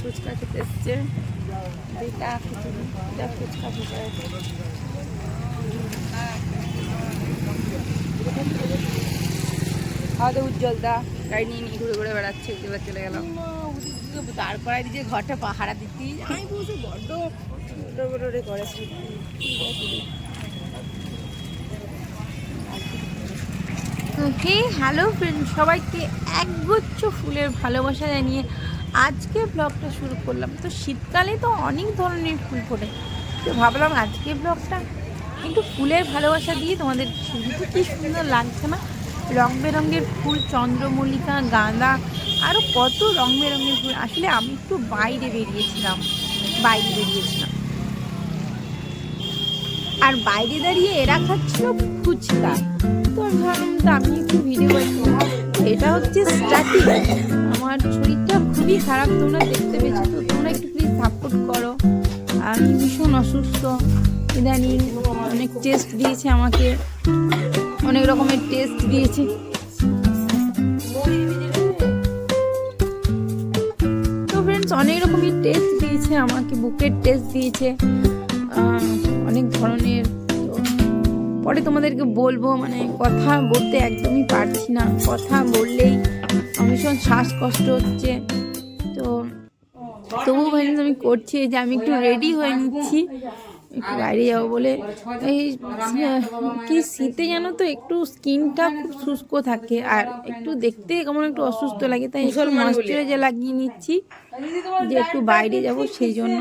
ফুচকা খেতে এসছে। দুইটা ফুচকা ফুচকা উজ্জ্বল দা নিয়ে ঘুরে ঘুরে বেড়াচ্ছে এবার চলে গেলাম তারপর যে ঘরটা পাহারা দিতি। বড্ড বড় করে হে হ্যালো ফ্রেন্ড সবাইকে একগুচ্ছ ফুলের ভালোবাসা জানিয়ে আজকে ব্লগটা শুরু করলাম। তো শীতকালে তো অনেক ধরনের ফুল ফোটে। তো ভাবলাম আজকে ব্লগটা কিন্তু ফুলের ভালোবাসা দিয়ে তোমাদের শুধু কি সুন্দর লাগছে না? রং বেরঙের ফুল, চন্দ্রমল্লিকা, গাঁদা আরও কত রং বেরঙের ফুল। আসলে আমি একটু বাইরে বেরিয়েছিলাম বাইরে বেরিয়েছিলাম। আর বাইরে দাঁড়িয়ে এরা খাচ্ছিল ফুচকা। তো আমি ভাবলাম তো, আমি একটু ভিডিও এটা হচ্ছে স্টার্টিং আমার শরীরটা খুবই খারাপ, তোমরা দেখতে পেয়েছ তো? তোমরা একটু প্লিজ সাপোর্ট করো। আমি ভীষণ অসুস্থ। ইদানিং অনেক টেস্ট দিয়েছে আমাকে। অনেক রকমের টেস্ট দিয়েছে। তো ফ্রেন্ডস অনেক রকমের টেস্ট দিয়েছে আমাকে, বুকের টেস্ট দিয়েছে। অনেক ধরনের পরে তোমাদেরকে বলব মানে কথা বলতে একদমই পারছি না। কথা বললেই ভীষণ শ্বাসকষ্ট হচ্ছে। তো তবু ভাইন্স আমি করছি যে আমি একটু রেডি হয়ে নিচ্ছি। একটু বাইরে যাব বলে। এই কি শীতে জানো তো একটু স্কিনটা খুব শুষ্ক থাকে। আর একটু দেখতে কেমন একটু অসুস্থ লাগে তাই একটু ময়শ্চারাইজার লাগিয়ে নিচ্ছি। যে একটু বাইরে যাব সেই জন্য।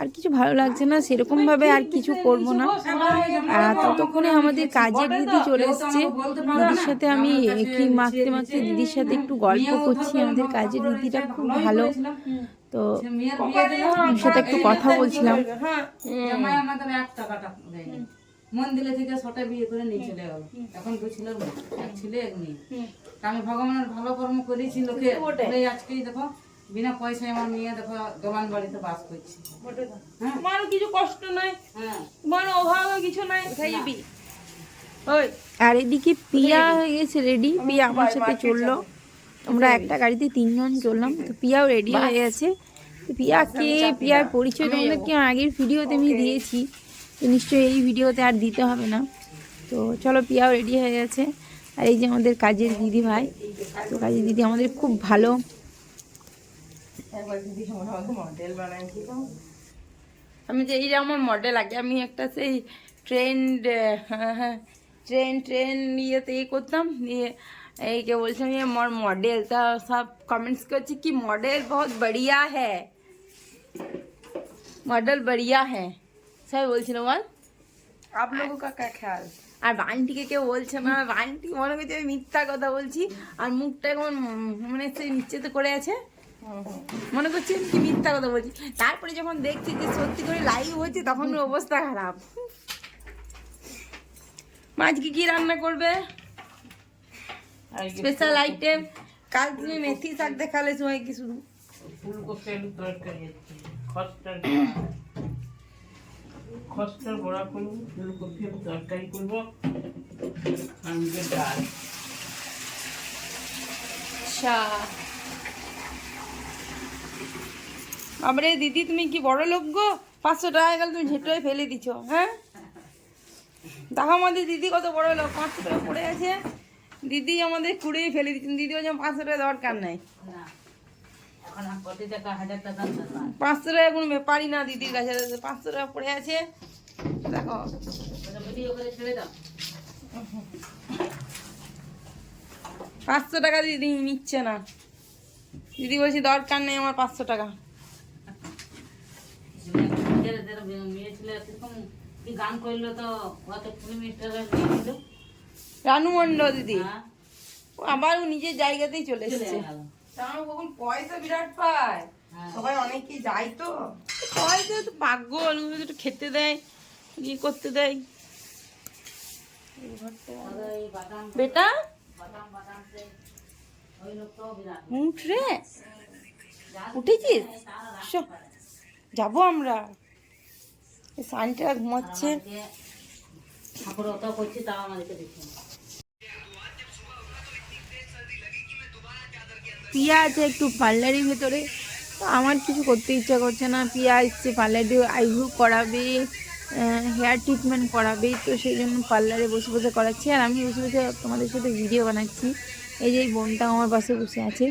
আর কিছু ভালো লাগছে না সেরকম ভাবে আর কিছু করব না। ততক্ষণে আমাদের কাজের দিদি চলে এসছে। দিদির সাথে আমি ক্রিম মাখতে মাখতে দিদির সাথে একটু গল্প করছি। আমাদের কাজের দিদিটা খুব ভালো। তো ওর সাথে একটু কথা বলছিলাম। দেয়নি। মন্দিরে থেকে ছটা বিয়ে করে নিয়ে চলে গেল। এখন দু ছেলের মা, এক ছেলে এক মেয়ে। আমি ভগবানের ভালো কর্ম করেছি লোকে। আজকেই দেখো বিনা পয়সায় আমার মেয়ে দেখো দোলান বাড়িতে বাস করছে। হ্যাঁ? তোমারও কিছু কষ্ট নাই? হ্যাঁ। তোমার অভাব কিছু নাই? কোথায় যাবি। ওই। আর এদিকে পিয়া হয়ে গেছে রেডি পিয়া আমার সাথে চলল। আমরা একটা গাড়িতে তিনজন চললাম। তো পিয়াও রেডি হয়ে গেছে। তো পিয়া কে পিয়ার পরিচয় তোমাদেরকে আগের ভিডিওতে আমি দিয়েছি। তো নিশ্চয়ই এই ভিডিওতে আর দিতে হবে না। তো চলো পিয়াও রেডি হয়ে গেছে। আর এই যে আমাদের কাজের দিদি ভাই তো কাজের দিদি আমাদের খুব ভালো। আমি দিদি আমি যে এইটা আমার মডেল আগে আমি একটা সেই ট্রেন্ড ট্রেন ট্রেন ইয়েতে ইয়ে করতাম। নিয়ে এই কে বলছে আমি আমার মডেল তা সব কমেন্টস করছি কি মডেল বহুত বড়িয়া হ্যাঁ। মডেল বড়িয়া হ্যাঁ। সবাই বলছিল বল। আপ কা খেয়াল? আর বান্টিকে কেউ বলছে না। বান্টি মনে হয়েছে আমি মিথ্যা কথা বলছি আর মুখটা এখন মানে সেই নিশ্চিত করে আছে। মনে করছি কি মিথ্যা কথা বলছি। তারপরে যখন দেখছি যে সত্যি করে লাইভ হচ্ছে তখন অবস্থা খারাপ। আজকে কি রান্না করবে? স্পেশাল আইটেম কাল তুমি মেথি শাক দেখালে সময় কি শুধু? ফুলকপি আলু তরকারি খসটার খসটার বড়া। করব ফুলকপি তরকারি করব আর ডাল। আচ্ছা। বাবারে দিদি তুমি কি বড় লোক গো? পাঁচশো টাকা গেল তুমি ঝেঁটোয় ফেলে দিছো হ্যাঁ? দেখো আমাদের দিদি কত বড় লোক পাঁচশো টাকা পড়ে আছে দিদি আমাদের কুড়েই ফেলে দিচ্ছেন দিদি বলছে পাঁচশো টাকা দরকার নেই। পাঁচশো টাকা কোনো ব্যাপারই না দিদির কাছে পাঁচশো টাকা পড়ে আছে। দেখো। দাও। পাঁচশো টাকা দিদি নিচ্ছে না। দিদি বলছি দরকার নেই আমার পাঁচশো টাকা। মেয়ে ছেলে কীরকম কি গান করল তো অত রানু মন্ডল দিদি। হ্যাঁ। আবার ও নিজের জায়গাতেই চলে এসেছে। তাও কখন পয়সা বিরাট পায়? হ্যাঁ। সবাই অনেকে যায় তো? পয়সা তো পাগল ওগুলো একটু খেতে দেয় ইয়ে করতে দেয়। বেটা? উঠ রে। উঠেছিস? যাব আমরা। সানটা ঘুমাচ্ছে। পিয়া একটু পার্লারের ভেতরে। তো আমার কিছু করতে ইচ্ছা করছে না। পিয়া এসছে পার্লারে আইব্রু করাবে হেয়ার ট্রিটমেন্ট করাবে তো সেই জন্য পার্লারে বসে বসে করাচ্ছি। আর আমি বসে বসে তোমাদের সাথে ভিডিও বানাচ্ছি। এই যে বোনটা আমার পাশে বসে আছে।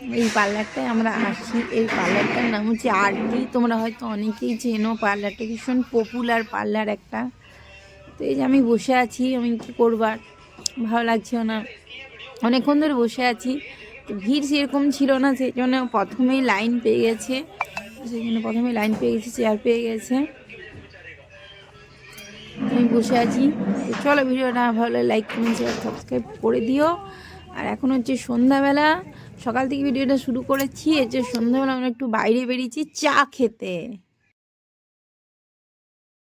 এই পার্লারটায় আমরা আসি। এই পার্লারটার নাম হচ্ছে আরটি তোমরা হয়তো অনেকেই চেনো পার্লারটা। ভীষণ পপুলার পার্লার একটা। তো এই যে আমি বসে আছি, আমি কী করবার ভালো লাগছেও না। অনেকক্ষণ ধরে বসে আছি। তো ভিড় সেরকম ছিল না, সেই জন্য প্রথমেই লাইন পেয়ে গেছে। সেই জন্য প্রথমেই লাইন পেয়ে গেছে চেয়ার পেয়ে গেছে। আমি বসে আছি। তো চলো ভিডিওটা ভালো লাইক কমেন্ট শেয়ার সাবস্ক্রাইব করে দিও। আর এখন হচ্ছে সন্ধ্যাবেলা। সকাল থেকে ভিডিওটা শুরু করেছি এর যে সন্ধ্যাবেলা আমরা একটু বাইরে বেরিয়েছি চা খেতে।